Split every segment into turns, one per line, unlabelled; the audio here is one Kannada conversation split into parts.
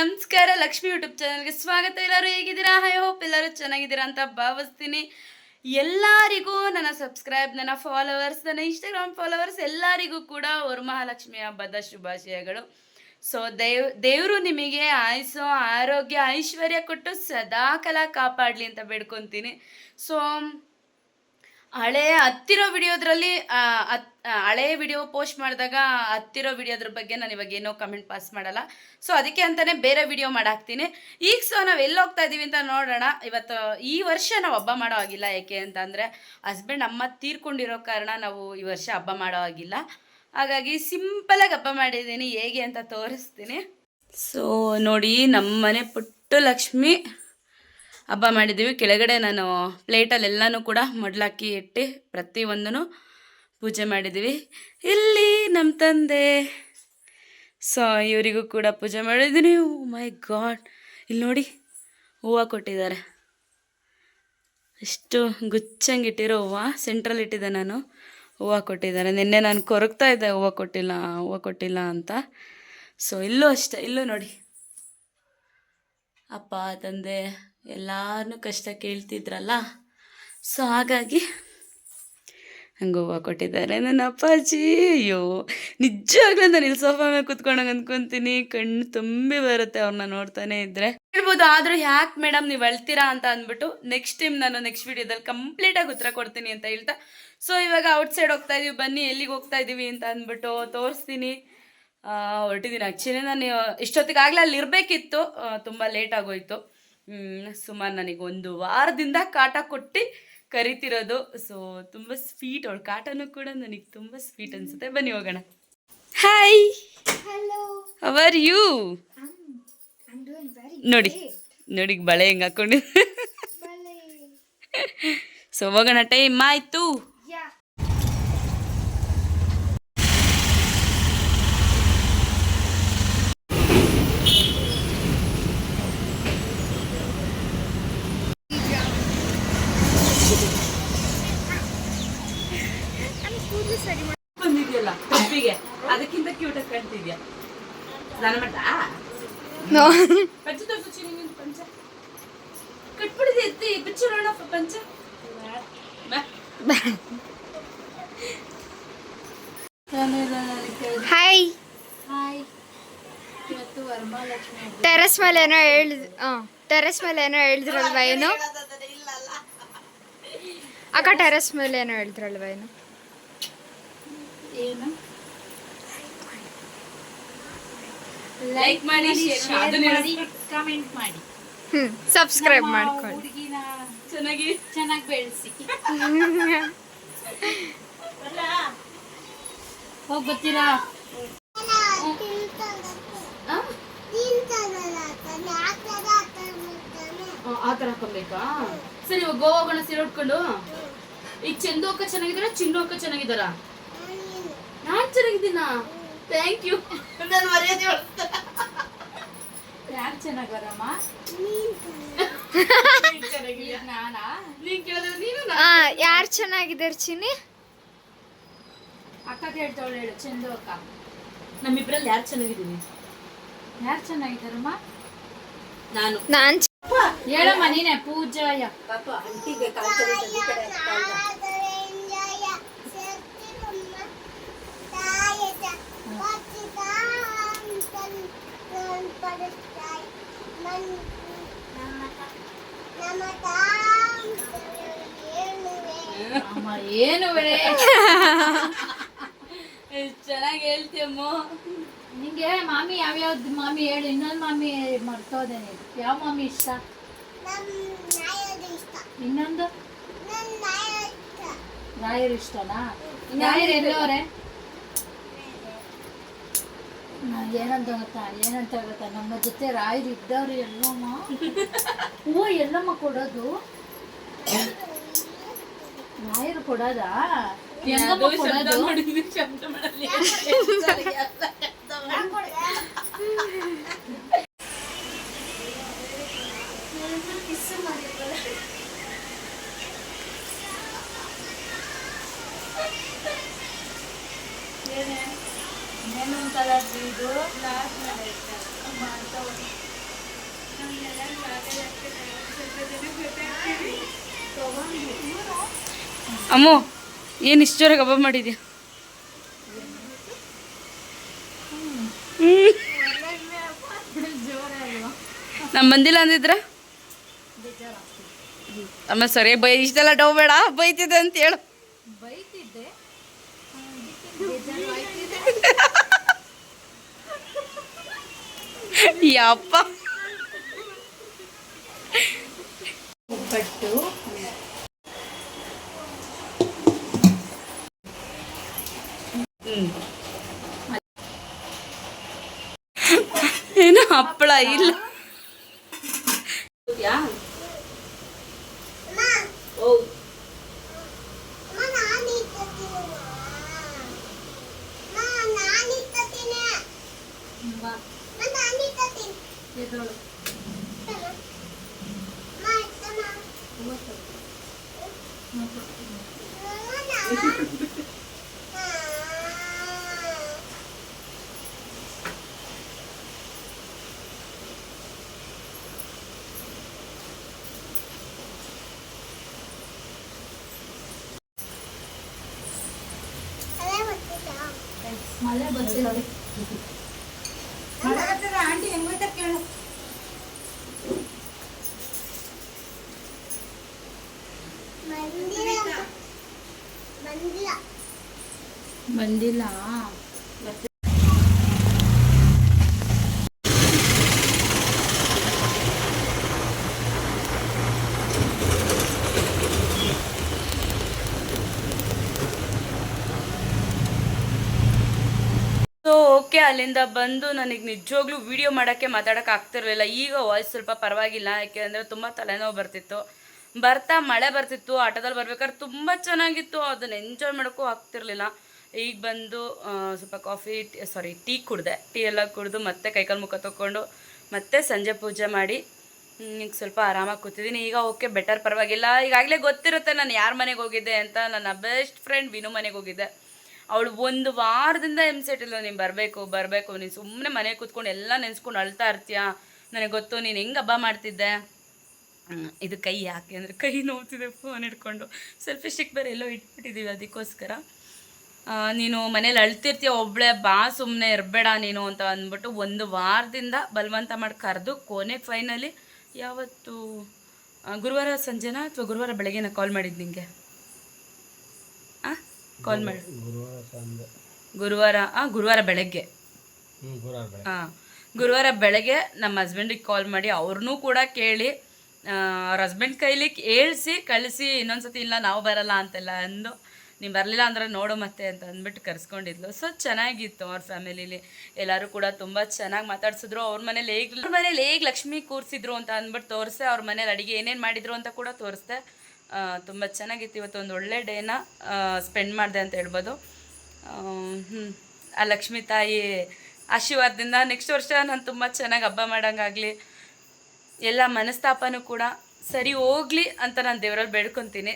ನಮಸ್ಕಾರ, ಲಕ್ಷ್ಮಿ ಯೂಟ್ಯೂಬ್ ಚಾನಲ್ಗೆ ಸ್ವಾಗತ. ಎಲ್ಲರೂ ಹೇಗಿದ್ದೀರಾ? ಐ ಹೋಪ್ ಎಲ್ಲರೂ ಚೆನ್ನಾಗಿದ್ದೀರಾ ಅಂತ ಭಾವಿಸ್ತೀನಿ. ಎಲ್ಲರಿಗೂ ನನ್ನ ಸಬ್ಸ್ಕ್ರೈಬ್ ನನ್ನ ಫಾಲೋವರ್ಸ್ ನನ್ನ ಇನ್ಸ್ಟಾಗ್ರಾಮ್ ಫಾಲೋವರ್ಸ್ ಎಲ್ಲರಿಗೂ ಕೂಡ ವರಮಹಾಲಕ್ಷ್ಮಿ ಹಬ್ಬದ ಶುಭಾಶಯಗಳು. ಸೊ ದೇವ್, ದೇವರು ನಿಮಗೆ ಆಯಸ್ಸು, ಆರೋಗ್ಯ, ಐಶ್ವರ್ಯ ಕೊಟ್ಟು ಸದಾಕಾಲ ಕಾಪಾಡಲಿ ಅಂತ ಬೇಡ್ಕೊತೀನಿ. ಸೊ ಹಳೆ ಹತ್ತಿರೋ ವಿಡಿಯೋದ್ರಲ್ಲಿ ಹಳೆಯ ವಿಡಿಯೋ ಪೋಸ್ಟ್ ಮಾಡಿದಾಗ ಹತ್ತಿರೋ ವಿಡಿಯೋದ್ರ ಬಗ್ಗೆ ನಾನು ಇವಾಗ ಏನೋ ಕಮೆಂಟ್ ಪಾಸ್ ಮಾಡಲ್ಲ. ಸೊ ಅದಕ್ಕೆ ಅಂತಾನೆ ಬೇರೆ ವಿಡಿಯೋ ಮಾಡಾಕ್ತೀನಿ. ಈಗ ಸೊ ನಾವು ಎಲ್ಲಿ ಹೋಗ್ತಾ ಇದೀವಿ ಅಂತ ನೋಡೋಣ. ಇವತ್ತು, ಈ ವರ್ಷ ನಾವು ಹಬ್ಬ ಮಾಡೋ ಆಗಿಲ್ಲ ಯಾಕೆ ಅಂತ ಅಂದರೆ ಹಸ್ಬೆಂಡ್ ಅಮ್ಮ ತೀರ್ಕೊಂಡಿರೋ ಕಾರಣ ನಾವು ಈ ವರ್ಷ ಹಬ್ಬ ಮಾಡೋ ಆಗಿಲ್ಲ ಹಾಗಾಗಿ ಸಿಂಪಲಾಗಿ ಹಬ್ಬ ಮಾಡಿದ್ದೀನಿ. ಹೇಗೆ ಅಂತ ತೋರಿಸ್ತೀನಿ. ಸೊ ನೋಡಿ, ನಮ್ಮನೆ ಪುಟ್ಟು ಲಕ್ಷ್ಮಿ ಹಬ್ಬ ಮಾಡಿದ್ದೀವಿ. ಕೆಳಗಡೆ ನಾನು ಪ್ಲೇಟಲ್ಲೆಲ್ಲನೂ ಕೂಡ ಮಡ್ಲಾಕಿ ಇಟ್ಟು ಪ್ರತಿಯೊಂದನ್ನು ಪೂಜೆ ಮಾಡಿದ್ದೀವಿ. ಇಲ್ಲಿ ನಮ್ಮ ತಂದೆ. ಸೊ, ಇವರಿಗೂ ಕೂಡ ಪೂಜೆ ಮಾಡಿದ್ದೀನಿ ಮೈ ಗಾಡ್ ಇಲ್ಲಿ ನೋಡಿ, ಹೂವು ಕೊಟ್ಟಿದ್ದಾರೆ. ಎಷ್ಟು ಗುಚ್ಚಂಗಿಟ್ಟಿರೋ ಹೂವು. ಸೆಂಟ್ರಲ್ ಇಟ್ಟಿದ್ದೆ ನಾನು. ಹೂವು ಕೊಟ್ಟಿದ್ದಾರೆ. ನಿನ್ನೆ ನಾನು ಕೊರಗ್ತಾ ಇದ್ದೆ, ಹೂವು ಕೊಟ್ಟಿಲ್ಲ ಹೂವು ಕೊಟ್ಟಿಲ್ಲ ಅಂತ. ಸೊ ಇಲ್ಲೂ ಅಷ್ಟೇ. ಇಲ್ಲೂ ನೋಡಿ. ಅಪ್ಪ, ತಂದೆ. ಎಲ್ಲಾರನ್ನೂ ಕಷ್ಟ ಕೇಳ್ತಿದ್ರಲ್ಲ? ಸೊ ಹಾಗಾಗಿ ಹಂಗೆ ಹೂವು ಕೊಟ್ಟಿದ್ದಾರೆ. ನನ್ನ ಅಪ್ಪಾಜಿ, ಅಯ್ಯೋ, ನಿಜವಾಗ್ಲೂ ನಾನು ಇಲ್ಲಿ ಸೋಫಾ ಮೇಲೆ ಕುತ್ಕೊಂಡಂಗೆ ಅನ್ಕೊಂತೀನಿ ಕಣ್ಣು ತುಂಬಿ ಬರುತ್ತೆ ಅವ್ರನ್ನ ನೋಡ್ತಾನೆ ಇದ್ರೆ. ಹೇಳ್ಬೋದು, ಆದರೂ ಯಾಕೆ ಮೇಡಮ್ ನೀವು ಅಳ್ತೀರಾ ಅಂತ ಅಂದ್ಬಿಟ್ಟು ನೆಕ್ಸ್ಟ್ ಟೈಮ್ ನಾನು ನೆಕ್ಸ್ಟ್ ವಿಡಿಯೋದಲ್ಲಿ ಕಂಪ್ಲೀಟಾಗಿ ಉತ್ತರ ಕೊಡ್ತೀನಿ ಅಂತ ಹೇಳ್ತಾ ಸೊ ಇವಾಗ ಔಟ್ ಸೈಡ್ ಹೋಗ್ತಾ ಇದೀವಿ, ಬನ್ನಿ, ಎಲ್ಲಿಗೆ ಹೋಗ್ತಾ ಇದೀವಿ ಅಂತ ಅಂದ್ಬಿಟ್ಟು ತೋರಿಸ್ತೀನಿ. ಹೊರಟಿದ್ದೀನಿ ಆ್ಯಕ್ಚುಲಿ ನಾನು ಇಷ್ಟೊತ್ತಿಗಾಗಲೇ ಅಲ್ಲಿ ಇರಬೇಕಿತ್ತು ತುಂಬ ಲೇಟ್ ಆಗೋಯ್ತು. ಸುಮಾರು ನನಗೆ ಒಂದು ವಾರದಿಂದ ಕಾಟ ಕೊಟ್ಟು ಕರಿತಿರೋದು. ಸೊ ತುಂಬ ಸ್ವೀಟ್ ಅವಳು. ಕಾಟನೂ ಕೂಡ ನನಗೆ ತುಂಬ ಸ್ವೀಟ್ ಅನ್ಸುತ್ತೆ. ಬನ್ನಿ ಹೋಗೋಣ. ಹಾಯ್. ಅವರ್ ಯು ನೋಡಿ ನೋಡಿ ಬಳೆ ಹೆಂಗೆ ಹಾಕೊಂಡು. ಸೊ ಹೋಗೋಣ. ಟೈಮ್ ಆಯಿತು. ಸ್ನಾನ ಮಾಡ್ದಾ
ನೋ.
ಪಂಚ ತೋರ್ಸು ಚಿನ್ನಿ ನಿನ್ ಪಂಚ. ಕಟ್ಬಿಡಿದೆ ಎತ್ತಿ ಬಿಚ್ಚು ನೋಡ ಪಂಚ. ಬಾ.
ಹಾಯ್ ಟೆರಸ್ ಮೇಲೆ ಏನೋ ಹೇಳಿದ್ ಹಾಂ ಟೆರೆಸ್ ಮೇಲೆ ಏನೋ ಹೇಳಿದ್ರಲ್ವಾ ಏನು? ಅಕ್ಕ ಟೆರಸ್ ಮೇಲೆ ಏನೋ ಹೇಳಿದ್ರಲ್ವಾ ಏನು?
ಏನು? ಲೈಕ್ ಮಾಡಿ share ಮಾಡಿ.
ಕಮೆಂಟ್ ಮಾಡಿ
ಹ್ಞೂ ಸಬ್ಸ್ಕ್ರೈಬ್ ಮಾಡ್ಕೊಳ್ಳಿ.
ಹುಡುಗಿನ
ಚೆನ್ನಾಗಿ
ಚೆನ್ನಾಗಿ ಬೆಳೆಸಿ. ಹೋಗಿ ಬರ್ತೀರಾ
ಆ? ಆ ಥರ ಹಾಕೊಬೇಕಾ ಸರಿ ಇವಾಗ ಗೋವಾ ಗಣ ಸೀರೆ ಉಟ್ಕೊಂಡು. ಈಗ ಚಂದು ಅಕ್ಕ ಚೆನ್ನಾಗಿದಾರ ಚಿನ್ನು ಅಕ್ಕ ಚೆನ್ನಾಗಿದಾರ ನಾನ್ ಚೆನ್ನಾಗಿದ್ದೀನಾ? ಥ್ಯಾಂಕ್ ಯು ನಾನು ಮರ್ಯಾದೆ
ಯಾರು ಚೆನ್ನಾಗರಮ್ಮ ನಾನಾ
ನೀನ್ ಕೇಳಿದ್ರೆ ನೀನು
ಹಾಂ ಯಾರು ಚೆನ್ನಾಗಿದ್ದಾರೆ ಚಿನ್ನಿ
ಅಕ್ಕ ಕೇಳ್ತಾವಳು ಹೇಳು ಚಂದು ಅಕ್ಕ.
ನಮ್ಮಿಬ್ರಲ್ಲಿ ಯಾರು ಚೆನ್ನಾಗಿದ್ದೀನಿ?
ಯಾರು ಚೆನ್ನಾಗಿದ್ದಾರಮ್ಮ?
ನಾನು.
ನಾನು
ಹೇಳಮ್ಮ ನೀನೆ ಪೂಜಾಯ. ಅಮ್ಮ ಏನು ಬೇಳೆ
ಚೆನ್ನಾಗಿ ಹೇಳ್ತೀಯಮ್ಮ
ನಿಂಗೆ ಮಾಮಿ ಯಾವ್ಯಾವ್ದು ಮಾಮಿ ಹೇಳು ಇನ್ನೊಂದು ಮಾಮಿ ಮರ್ತೋದೆ ನೀನು ಯಾವ ಮಾಮಿ ಇಷ್ಟ? ಇನ್ನೊಂದು? ರಾಯರು ಇಷ್ಟನಾ? ರಾಯರು ಎಲ್ಲೋರೆ? ಏನಂತ ಗೊತ್ತಾ? ಏನಂತ ಗೊತ್ತಾ? ನಮ್ಮ ಜೊತೆ ರಾಯರು ಇದ್ದವ್ರು ಎಲ್ಲಮ್ಮ. ಹೂವು ಎಲ್ಲಮ್ಮ ಕೊಡೋದು? ರಾಯರು ಕೊಡೋದಾ? ಕೊಡೋದು?
ಶಬ್ದ ಮಾಡಲಿ
ಏನು ಕಲರ್ ಇದು.
ಅಮ್ಮು ಏನು ಇಷ್ಟು ಜೋರಾಗಿ ಹಬ್ಬ ಮಾಡಿದ್ಯಾ? ನಮ್ಮ ಬಂದಿಲ್ಲ ಅಂದಿದ್ರ? ಅಮ್ಮ ಸರಿ ಬೈ ಇಷ್ಟೆಲ್ಲ ಡೌ ಬೇಡ ಬೈತಿದ್ದೆ ಅಂತ ಹೇಳು.
ಬೈತಿದ್ದೆ.
ಯಪ್ಪ
ಒಬ್ಬಟ್ಟು
ಏನು ಹಪ್ಪಳ ಇಲ್ಲ
ಮಳೆ ಬರ್ತಿಲ್ಲ. ಆಂಟಿ ಹೆಂಗ್ ಕೇಳು. ಬಂದಿಲ್ಲ
ಸೊ ಓಕೆ ಅಲ್ಲಿಂದ ಬಂದು ನನಗೆ ನಿಜವಾಗ್ಲೂ ವಿಡಿಯೋ ಮಾಡೋಕ್ಕೆ ಮಾತಾಡೋಕೆ ಆಗ್ತಿರಲಿಲ್ಲ. ಈಗ ವಾಯ್ಸ್ ಸ್ವಲ್ಪ ಪರವಾಗಿಲ್ಲ, ಯಾಕೆಂದರೆ ತುಂಬ ತಲೆನೋವು ಬರ್ತಿತ್ತು. ಬರ್ತಾ ಮಳೆ ಬರ್ತಿತ್ತು, ಆಟೋದಲ್ಲಿ ಬರ್ಬೇಕಾದ್ರೆ ತುಂಬ ಚೆನ್ನಾಗಿತ್ತು. ಅದನ್ನು ಎಂಜಾಯ್ ಮಾಡೋಕ್ಕೂ ಆಗ್ತಿರಲಿಲ್ಲ. ಈಗ ಬಂದು ಸ್ವಲ್ಪ ಕಾಫಿ ಸಾರಿ ಟೀ ಕುಡಿದೆ. ಟೀ ಎಲ್ಲ ಕುಡಿದು ಮತ್ತೆ ಕೈಕಾಲು ಮುಖ ತೊಗೊಂಡು ಮತ್ತೆ ಸಂಜೆ ಪೂಜೆ ಮಾಡಿ ಈಗ ಸ್ವಲ್ಪ ಆರಾಮಾಗಿ ಕೂತಿದ್ದೀನಿ ಈಗ ಓಕೆ ಬೆಟರ್ ಪರವಾಗಿಲ್ಲ. ಈಗಾಗಲೇ ಗೊತ್ತಿರುತ್ತೆ ನಾನು ಯಾರ ಮನೆಗೆ ಹೋಗಿದ್ದೆ ಅಂತ. ನನ್ನ ಬೆಸ್ಟ್ ಫ್ರೆಂಡ್ ವಿನು ಮನೆಗೆ ಹೋಗಿದ್ದೆ. ಅವಳು ಒಂದು ವಾರದಿಂದ ಹಿಂಸೆಟ್ಟಿಲ್ಲ ನೀನು ಬರಬೇಕು ಬರಬೇಕು, ನೀನು ಸುಮ್ಮನೆ ಮನೆ ಕೂತ್ಕೊಂಡು ಎಲ್ಲ ನೆನೆಸ್ಕೊಂಡು ಅಳ್ತಾ ಇರ್ತೀಯ? ನನಗೆ ಗೊತ್ತು, ನೀನು ಹೆಂಗೆ ಹಬ್ಬ ಮಾಡ್ತಿದ್ದೆ? ಇದು ಕೈ ಯಾಕೆ ಅಂದರೆ ಕೈ ನೋವ್ತಿದೆ ಫೋನ್ ಹಿಡ್ಕೊಂಡು. ಸೆಲ್ಫಿ ಸ್ಟಿಕ್ ಬೇರೆ ಎಲ್ಲೋ ಇಟ್ಬಿಟ್ಟಿದ್ದೀವಿ ಅದಕ್ಕೋಸ್ಕರ. ನೀನು ಮನೇಲಿ ಅಳ್ತಿರ್ತೀಯ ಒಬ್ಳೆ, ಬಾ ಸುಮ್ಮನೆ ಇರಬೇಡ ನೀನು ಅಂತ ಅಂದ್ಬಿಟ್ಟು ಒಂದು ವಾರದಿಂದ ಬಲವಂತ ಮಾಡಿ ಕರೆದು ಕೊನೆಗೆ ಫೈನಲಿ ಯಾವತ್ತು ಗುರುವಾರ ಸಂಜೆನಾ ಅಥವಾ ಗುರುವಾರ ಬೆಳಗ್ಗೆನ ಕಾಲ್ ಮಾಡಿದ್ದು ಆ ಕಾಲ್ ಮಾಡಿ. ಗುರುವಾರ ಆ ಗುರುವಾರ ಬೆಳಗ್ಗೆ. ಹಾಂ ಗುರುವಾರ ಬೆಳಗ್ಗೆ ನಮ್ಮ ಹಸ್ಬೆಂಡಿಗೆ ಕಾಲ್ ಮಾಡಿ ಅವ್ರನ್ನೂ ಕೂಡ ಕೇಳಿ ಅವ್ರ ಹಸ್ಬೆಂಡ್ ಕೈಲಿ ಹೇಳ್ಸಿ ಕಳಿಸಿ ಇನ್ನೊಂದ್ಸತಿ ಇಲ್ಲ ನಾವು ಬರಲ್ಲ ಅಂತೆಲ್ಲ ಅಂದು ನೀವು ಬರಲಿಲ್ಲ ಅಂದ್ರೆ ನೋಡು ಮತ್ತೆ ಅಂತ ಅಂದ್ಬಿಟ್ಟು ಕರ್ಸ್ಕೊಂಡಿದ್ಲು. ಸೊ ಚೆನ್ನಾಗಿತ್ತು ಅವ್ರ ಫ್ಯಾಮಿಲಿಲಿ ಎಲ್ಲರೂ ಕೂಡ ತುಂಬ ಚೆನ್ನಾಗಿ ಮಾತಾಡ್ಸಿದ್ರು. ಅವ್ರ ಮನೇಲಿ ಹೇಗೆ ಅವ್ರ ಮನೇಲಿ ಹೇಗೆ ಲಕ್ಷ್ಮಿ ಕೂರಿಸಿದ್ರು ಅಂತ ಅಂದ್ಬಿಟ್ಟು ತೋರಿಸ್ದೆ ಅವ್ರ ಮನೇಲಿ ಅಡುಗೆ ಏನೇನು ಮಾಡಿದ್ರು ಅಂತ ಕೂಡ ತೋರಿಸ್ದೆ. ತುಂಬ ಚೆನ್ನಾಗಿತ್ತು. ಇವತ್ತು ಒಂದು ಒಳ್ಳೆ ಡೇನ ಸ್ಪೆಂಡ್ ಮಾಡಿದೆ ಅಂತ ಹೇಳ್ಬೋದು. ಆ ಲಕ್ಷ್ಮೀ ತಾಯಿ ಆಶೀರ್ವಾದದಿಂದ ನೆಕ್ಸ್ಟ್ ವರ್ಷ ನಾನು ತುಂಬ ಚೆನ್ನಾಗಿ ಹಬ್ಬ ಮಾಡೋಂಗಾಗಲಿ. ಎಲ್ಲ ಮನಸ್ತಾಪನೂ ಕೂಡ ಸರಿ ಹೋಗ್ಲಿ ಅಂತ ನಾನು ದೇವರಲ್ಲಿ ಬೇಡ್ಕೊತೀನಿ.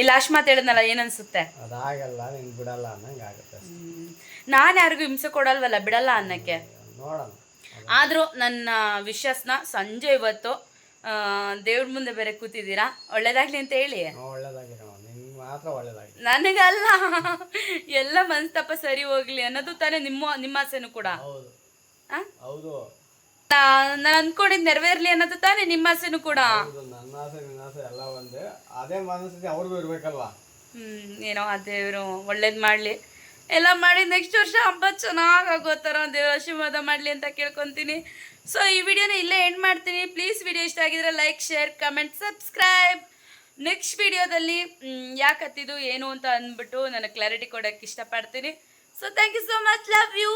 ಈ ಲಾಸ್ಟ್ ಮಾತು ಹೇಳಿದ್ನಲ್ಲ ಏನನ್ಸುತ್ತೆ?
ಅದಾಗಲ್ಲ ನೀನು ಬಿಡಲ್ಲ ಅನ್ನಂಗೆ ಆಗುತ್ತೆ
ನಾನು ಯಾರಿಗೂ ಹಿಂಸೆ ಕೊಡಲ್ವಲ್ಲ ಬಿಡಲ್ಲ ಅನ್ನಕ್ಕೆ?
ನೋಡೋಣ.
ಆದರೂ ನನ್ನ ವಿಶ್ವಾಸನ ಸಂಜೆ ಇವತ್ತು ದೇವ್ರ ಮುಂದೆ ಬೇರೆ ಕೂತಿದ್ದೀರಾ? ಒಳ್ಳೇದಾಗ್ಲಿ ಅಂತ ಹೇಳಿ. ನನಗಲ್ಲ. ಎಲ್ಲ ಮನಸ್ತಪ್ಪ ಸರಿ ಹೋಗ್ಲಿ ಅನ್ನೋದು ತಾನೇ ನಿಮ್ಮ ನಿಮ್ಮ ಆಸೆನೂ ಕೂಡ. ನಾನು ಅನ್ಕೊಂಡಿದ್ ನೆರವೇರ್ಲಿ ಅನ್ನೋದು ತಾನೇ ನಿಮ್ಮ ಆಸೆನೂ ಕೂಡ.
ಹೌದು ನನ್ನ ಆಸೆ ನಿನ್ನ ಆಸೆ ಎಲ್ಲ ಒಂದೇ. ಅದೇ ಮನಸ್ಥಿತಿ ಅವ್ರಿಗೂ ಇರ್ಬೇಕಲ್ವಾ?
ಹ್ಮ್ ಏನೋ ಆ ದೇವ್ರು ಒಳ್ಳೇದ್ ಮಾಡಲಿ. ಎಲ್ಲ ಮಾಡಿ ನೆಕ್ಸ್ಟ್ ವರ್ಷ ಹಬ್ಬ ಚೆನ್ನಾಗಿ ಆಗೋ ಥರ ದೇವ್ರ ಆಶೀರ್ವಾದ ಮಾಡಲಿ ಅಂತ ಕೇಳ್ಕೊತೀನಿ. ಸೊ ಈ ವಿಡಿಯೋನ ಇಲ್ಲೇ ಎಂಡ್ ಮಾಡ್ತೀನಿ. ಪ್ಲೀಸ್ ವಿಡಿಯೋ ಇಷ್ಟ ಆಗಿದ್ರೆ like share comment subscribe next ವಿಡಿಯೋದಲ್ಲಿ ಯಾಕೆ ಏನು ಅಂತ ಅಂದ್ಬಿಟ್ಟು ನನಗೆ ಕ್ಲಾರಿಟಿ ಕೊಡೋಕ್ಕೆ ಇಷ್ಟಪಡ್ತೀನಿ. So thank you so much love you